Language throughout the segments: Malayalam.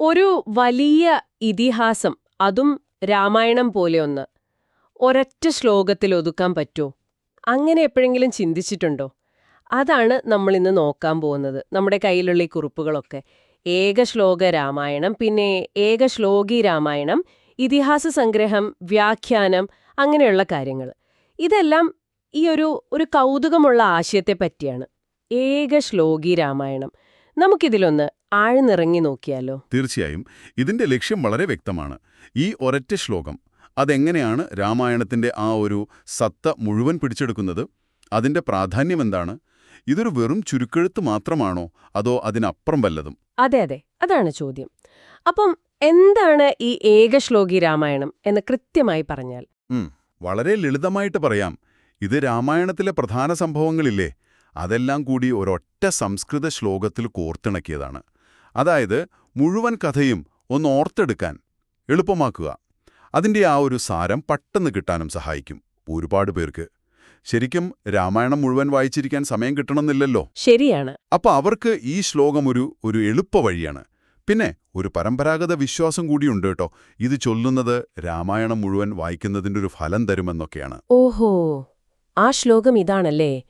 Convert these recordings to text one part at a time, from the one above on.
ഒരു വലിയ ഇതിഹാസം അതും രാമായണം പോലെ ഒന്ന്. ഒരൊറ്റ ശ്ലോകത്തിൽ ഒതുക്കാൻ പറ്റുമോ അങ്ങനെ എപ്പോഴെങ്കിലും ചിന്തിച്ചിട്ടുണ്ടോ? അതാണ് നമ്മൾ ഇന്ന് നോക്കാൻ പോകുന്നത്. നമ്മുടെ കയ്യിലുള്ള ഈ കുറിപ്പുകളൊക്കെ. ഏക ശ്ലോക രാമായണം പിന്നെ ഏക ശ്ലോകി രാമായണം ഇതിഹാസ സംഗ്രഹം വ്യാഖ്യാനം അങ്ങനെയുള്ള കാര്യങ്ങൾ. ഇതെല്ലാം ഈ ഒരു ഒരു കൗതുകമുള്ള ആശയത്തെ പറ്റിയാണ്. ഏക ശ്ലോകി രാമായണം. നമുക്കിതിലൊന്ന് ആഴ്ന്നിറങ്ങി നോക്കിയാലോ? തീർച്ചയായും. ഇതിന്റെ ലക്ഷ്യം വളരെ വ്യക്തമാണ്. ഈ ഒരൊറ്റ ശ്ലോകം അതെങ്ങനെയാണ് രാമായണത്തിന്റെ ആ ഒരു സത്ത മുഴുവൻ പിടിച്ചെടുക്കുന്നത്? അതിന്റെ പ്രാധാന്യം എന്താണ്? ഇതൊരു വെറും ചുരുക്കെഴുത്ത് മാത്രമാണോ അതോ അതിനപ്പുറം വല്ലതും? അതെ അതെ. അതാണ് ചോദ്യം. അപ്പം എന്താണ് ഈ ഏകശ്ലോകി രാമായണം എന്ന് കൃത്യമായി പറഞ്ഞാൽ? വളരെ ലളിതമായിട്ട് പറയാം. ഇത് രാമായണത്തിലെ പ്രധാന സംഭവങ്ങളില്ലേ? അതെല്ലാം കൂടി ഒരൊറ്റ സംസ്കൃത ശ്ലോകത്തിൽ കോർത്തിണക്കിയതാണ്. അതായത് മുഴുവൻ കഥയും ഒന്ന് ഓർത്തെടുക്കാൻ എളുപ്പമാക്കുക. അതിന്റെ ആ ഒരു സാരം പെട്ടെന്ന് കിട്ടാനും സഹായിക്കും ഒരുപാട് പേർക്ക്. ശരിക്കും രാമായണം മുഴുവൻ വായിച്ചിരിക്കാൻ സമയം കിട്ടണമെന്നില്ലല്ലോ. ശരിയാണ്. അപ്പൊ അവർക്ക് ഈ ശ്ലോകം ഒരു ഒരു എളുപ്പ വഴിയാണ്. പിന്നെ ഒരു പരമ്പരാഗത വിശ്വാസം കൂടിയുണ്ട് കേട്ടോ. ഇത് ചൊല്ലുന്നത് രാമായണം മുഴുവൻ വായിക്കുന്നതിന്റെ ഒരു ഫലം തരുമെന്നൊക്കെയാണ്. ഓഹോ ആ ശ്ലോകം ഇതാണല്ലേ?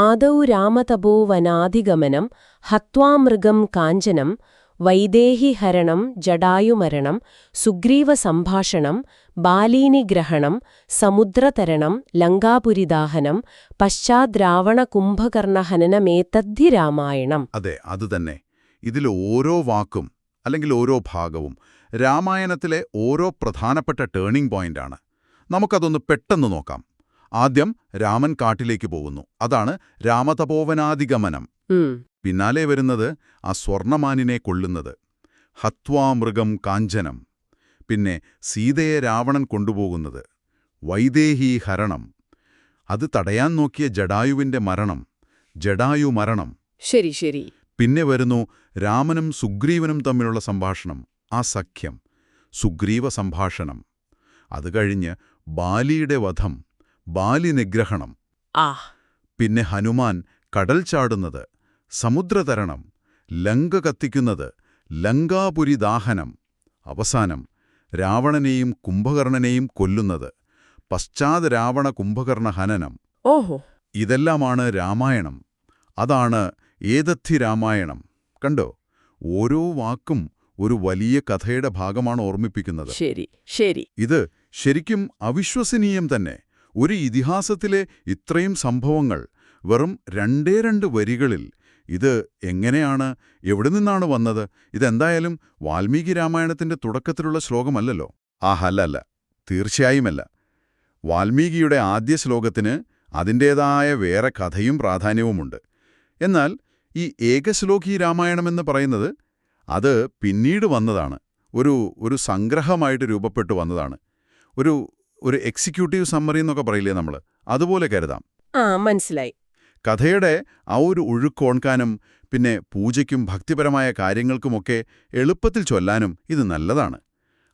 ആദൗ രാമതപോവനാധിഗമനം ഹത്വാമൃഗം കാഞ്ചനം വൈദേഹിഹരണം ജടായുമരണം സുഗ്രീവസംഭാഷണം ബാലീനിഗ്രഹണം സമുദ്രതരണം ലങ്കാപുരിദാഹനം പശ്ചാദ്രാവണകുംഭകർണഹനനമേതദ്ധി രാമായണം. അതെ അതുതന്നെ ഇതിൽ ഓരോ വാക്കും അല്ലെങ്കിൽ ഓരോ ഭാഗവും രാമായണത്തിലെ ഓരോ പ്രധാനപ്പെട്ട ടേണിംഗ് പോയിന്റാണ്. നമുക്കതൊന്ന് പെട്ടെന്ന് നോക്കാം. ആദ്യം രാമൻ കാട്ടിലേക്ക് പോകുന്നു. അതാണ് രാമതപോവനാദിഗമനം ഉം. പിന്നാലെ വരുന്നത് ആ സ്വർണമാനിനെ കൊള്ളുന്നത് ഹത്വാമൃഗം കാഞ്ചനം. പിന്നെ സീതയെ രാവണൻ കൊണ്ടുപോകുന്നത്. വൈദേഹി ഹരണം. അത് തടയാൻ നോക്കിയ ജഡായുവിന്റെ മരണം. ജഡായു മരണം. ശരി ശരി. പിന്നെ വരുന്നു രാമനും സുഗ്രീവനും തമ്മിലുള്ള സംഭാഷണം. ആ സഖ്യം. സുഗ്രീവ സംഭാഷണം. അത് കഴിഞ്ഞ് ബാലിയുടെ വധം. ബാലി നിഗ്രഹണം ആ. പിന്നെ ഹനുമാൻ കടൽ ചാടുന്നത് സമുദ്രതരണം ലങ്ക കത്തിക്കുന്നത് ലങ്കാപുരി ദാഹനം. അവസാനം രാവണനെയും കുംഭകർണനെയും കൊല്ലുന്നത് പശ്ചാത് രാവണ കുംഭകർണ ഹനനം. ഓഹോ. ഇതെല്ലാമാണ് രാമായണം. അതാണ് ഏതത്തി രാമായണം. കണ്ടോ? ഓരോ വാക്കും ഒരു വലിയ കഥയുടെ ഭാഗമാണ് ഓർമ്മിപ്പിക്കുന്നത്. ശരി ശരി. ഇത് ശരിക്കും അവിശ്വസനീയം തന്നെ. ഒരു ഇതിഹാസത്തിലെ ഇത്രയും സംഭവങ്ങൾ വെറും രണ്ടേ രണ്ട് വരികളിൽ ഇത് എങ്ങനെയാണ് എവിടെ നിന്നാണ് വന്നത് ഇതെന്തായാലും വാൽമീകി രാമായണത്തിന്റെ തുടക്കത്തിലുള്ള ശ്ലോകമല്ലല്ലോ? ആഹല്ലല്ല തീർച്ചയായുമല്ല. വാൽമീകിയുടെ ആദ്യ ശ്ലോകത്തിന് അതിന്റേതായ വേറെ കഥയും പ്രാധാന്യവുമുണ്ട്. എന്നാൽ ഈ ഏകശ്ലോകി രാമായണമെന്ന് പറയുന്നത് അത് പിന്നീട് വന്നതാണ്. ഒരു ഒരു സംഗ്രഹമായിട്ട് രൂപപ്പെട്ടു വന്നതാണ്. ഒരു ഒരു എക്സിക്യൂട്ടീവ് സമ്മറി എന്നൊക്കെ പറയില്ലേ നമ്മൾ അതുപോലെ കരുതാം. ആ മനസ്സിലായി. കഥയുടെ ആ ഒരു ഒഴുക്കോൺക്കാനും പിന്നെ പൂജയ്ക്കും ഭക്തിപരമായ കാര്യങ്ങൾക്കുമൊക്കെ എളുപ്പത്തിൽ ചൊല്ലാനും ഇത് നല്ലതാണ്.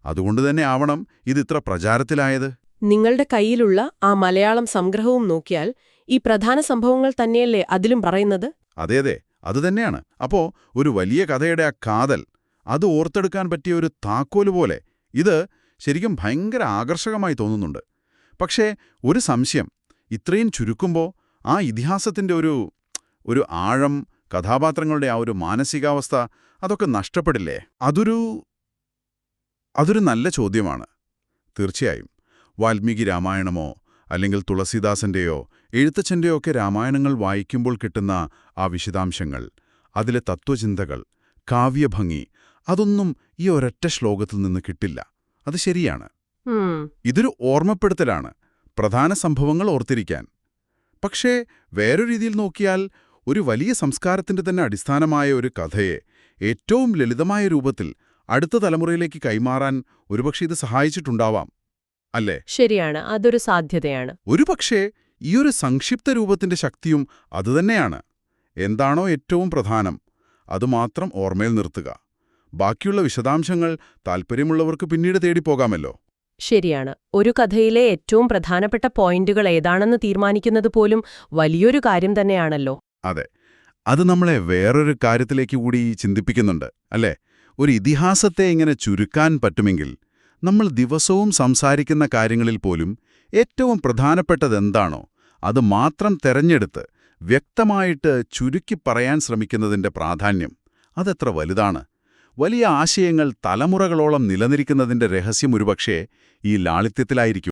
അതുകൊണ്ട് തന്നെ ആവണം ഇത് ഇത്ര പ്രചാരത്തിലായത്. നിങ്ങളുടെ കയ്യിലുള്ള ആ മലയാളം സംഗ്രഹവും നോക്കിയാൽ ഈ പ്രധാന സംഭവങ്ങൾ തന്നെയല്ലേ അതിലും പറയുന്നത്? അതെ അതെ. അതുതന്നെയാണ് അപ്പോ ഒരു വലിയ കഥയുടെ ആ കാതൽ അത് ഓർത്തെടുക്കാൻ പറ്റിയ ഒരു താക്കോൽ പോലെ. ഇത് ശരിക്കും ഭയങ്കര ആകർഷകമായി തോന്നുന്നുണ്ട്. പക്ഷേ ഒരു സംശയം. ഇത്രയും ചുരുക്കുമ്പോൾ ആ ഇതിഹാസത്തിന്റെ ഒരു ഒരു ആഴം കഥാപാത്രങ്ങളുടെ ആ ഒരു മാനസികാവസ്ഥ അതൊക്കെ നഷ്ടപ്പെടില്ലേ? അതൊരു അതൊരു നല്ല ചോദ്യമാണ്. തീർച്ചയായും. വാൽമീകി രാമായണമോ അല്ലെങ്കിൽ തുളസീദാസന്റെയോ എഴുത്തച്ഛന്റെയോ ഒക്കെ രാമായണങ്ങൾ വായിക്കുമ്പോൾ കിട്ടുന്ന ആ വിശദാംശങ്ങൾ അതിലെ തത്വചിന്തകൾ കാവ്യഭംഗി അതൊന്നും ഈ ഒരൊറ്റ ശ്ലോകത്തിൽ നിന്ന് കിട്ടില്ല. അത് ശരിയാണ്. ഇതൊരു ഓർമ്മപ്പെടുത്തലാണ് പ്രധാന സംഭവങ്ങൾ ഓർത്തിരിക്കാൻ. പക്ഷേ വേറൊരു രീതിയിൽ നോക്കിയാൽ ഒരു വലിയ സംസ്കാരത്തിന്റെ തന്നെ അടിസ്ഥാനമായ ഒരു കഥയെ ഏറ്റവും ലളിതമായ രൂപത്തിൽ അടുത്ത തലമുറയിലേക്ക് കൈമാറാൻ ഒരുപക്ഷെ ഇത് സഹായിച്ചിട്ടുണ്ടാവാം അല്ലേ? ശരിയാണ്. അതൊരു സാധ്യതയാണ്. ഒരുപക്ഷേ ഒരു സംക്ഷിപ്ത രൂപത്തിന്റെ ശക്തിയും അതുതന്നെയാണ് എന്താണോ ഏറ്റവും പ്രധാനം. അതുമാത്രം ഓർമ്മയിൽ നിർത്തുക. ബാക്കിയുള്ള വിശദാംശങ്ങൾ താൽപ്പര്യമുള്ളവർക്ക് പിന്നീട് തേടിപ്പോകാമല്ലോ. ശരിയാണ്. ഒരു കഥയിലെ ഏറ്റവും പ്രധാനപ്പെട്ട പോയിന്റുകൾ ഏതാണെന്ന് തീരുമാനിക്കുന്നത് പോലും വലിയൊരു കാര്യം തന്നെയാണല്ലോ. അതെ. അത് നമ്മളെ വേറൊരു കാര്യത്തിലേക്ക് കൂടി ചിന്തിപ്പിക്കുന്നുണ്ട് അല്ലേ? ഒരു ഇതിഹാസത്തെ ഇങ്ങനെ ചുരുക്കാൻ പറ്റുമെങ്കിൽ നമ്മൾ ദിവസവും സംസാരിക്കുന്ന കാര്യങ്ങളിൽ പോലും ഏറ്റവും പ്രധാനപ്പെട്ടതെന്താണോ അത് മാത്രം തെരഞ്ഞെടുത്ത് വ്യക്തമായിട്ട് ചുരുക്കി പറയാൻ ശ്രമിക്കുന്നതിന്റെ പ്രാധാന്യം അതെത്ര വലുതാണ്. വലിയ ആശയങ്ങൾ തലമുറകളോളം നിലനിൽക്കുന്നതിന്റെ രഹസ്യം ഒരുപക്ഷേ ഈ ലാളിത്യത്തിലായിരിക്കും.